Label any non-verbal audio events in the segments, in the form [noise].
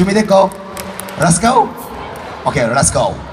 준비됐고? Let's go. 오케이, let's go.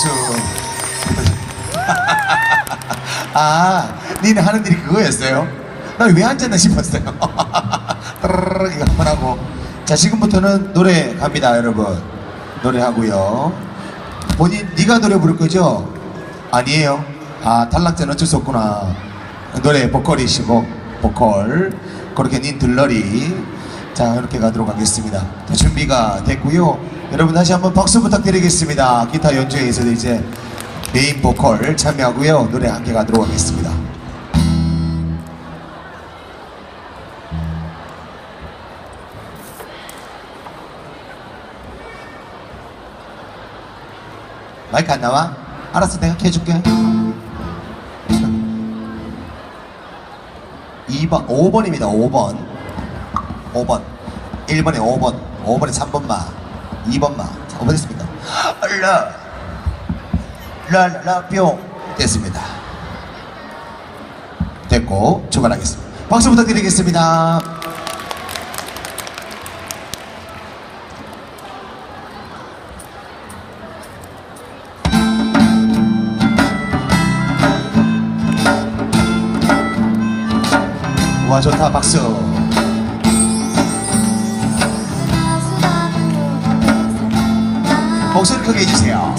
박수 [laughs] 아 니네 하는 일이 그거였어요? 나왜 앉았나 싶었어요 [laughs] 이거 한번 하고 자 지금부터는 노래 갑니다 여러분 노래하고요 본인 네가 노래 부를 거죠? 아니에요. 아 탈락자는 어쩔 수 없구나. 노래 보컬이시고 보컬 그렇게 닌 들러리 자 이렇게 가도록 하겠습니다. 자, 준비가 됐고요. 여러분 다시 한번 박수 부탁드리겠습니다. 기타 연주회에서 이제 메인 보컬 참여하고요. 노래 함께 가도록 하겠습니다. 마이크 안 나와? 알았어 내가 켜줄게 2번 5번입니다 5번 5번 1번에 5번 5번에 3번마 2번만 자 보겠습니다. 라 랄라뿅 됐습니다. 됐고 출발하겠습니다. 박수 부탁드리겠습니다. 와 좋다. 박수. 목소리 크게 해주세요.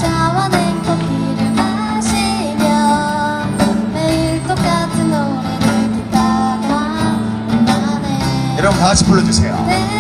여러분 다 같이 불러주세요.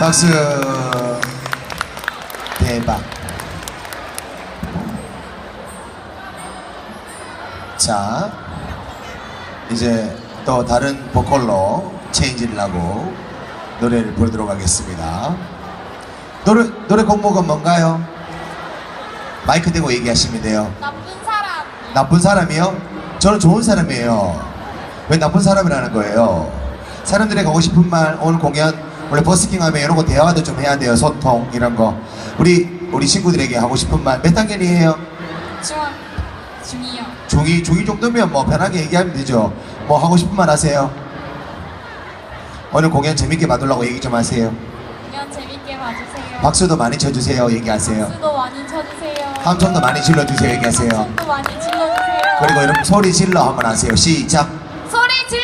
박수 대박 자 이제 또 다른 보컬로 체인지를 하고 노래를 부르도록 하겠습니다 노래 노래 곡목은 뭔가요? 마이크 대고 얘기하시면 돼요 나쁜 사람 나쁜 사람이요? 저는 좋은 사람이에요. 왜 나쁜 사람이라는 거예요? 사람들이 가고 싶은 말, 오늘 공연, 원래 버스킹 하면 이런 거 대화도 좀 해야 돼요. 소통, 이런 거. 우리, 우리 친구들에게 하고 싶은 말, 몇 학년이에요? 중학 중이요 중2, 중2 정도면 뭐 편하게 얘기하면 되죠. 뭐 하고 싶은 말 하세요? 오늘 공연 재밌게 봐두려고 얘기 좀 하세요. 공연 재밌게 봐주세요 박수도 많이 쳐주세요. 얘기하세요. 박수도 많이 쳐주세요 함성도 많이 질러주세요. 얘기하세요. 함성도 많이 질러주세요 그리고 여러분 소리 질러 한번 하세요. 시작. 소리 질러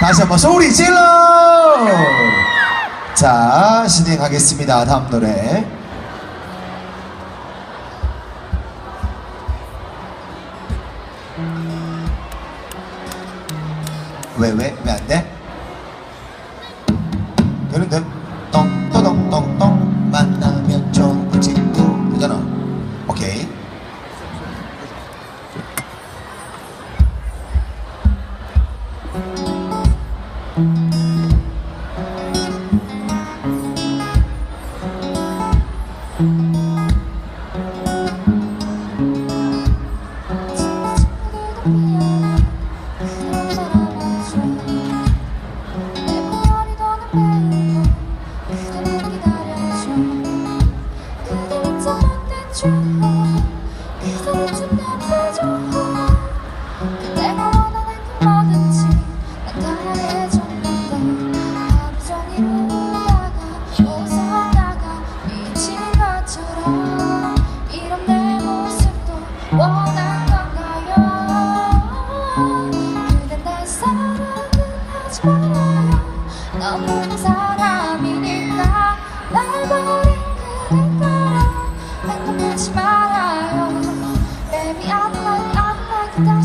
다시 한번 소리 질러! 자, 진행하겠습니다. 다음 노래. 왜, 왜, 왜 안 돼?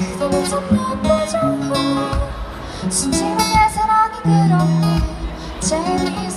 그건 무섭나 보죠 진지한 내 사랑이 그렇네. 제일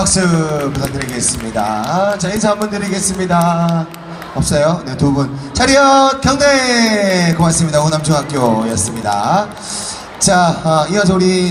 박수 부탁드리겠습니다. 자, 인사 한번 드리겠습니다. 없어요? 네, 두 분. 차렷 경례! 고맙습니다. 호남중학교였습니다. 자, 어, 이어서 우리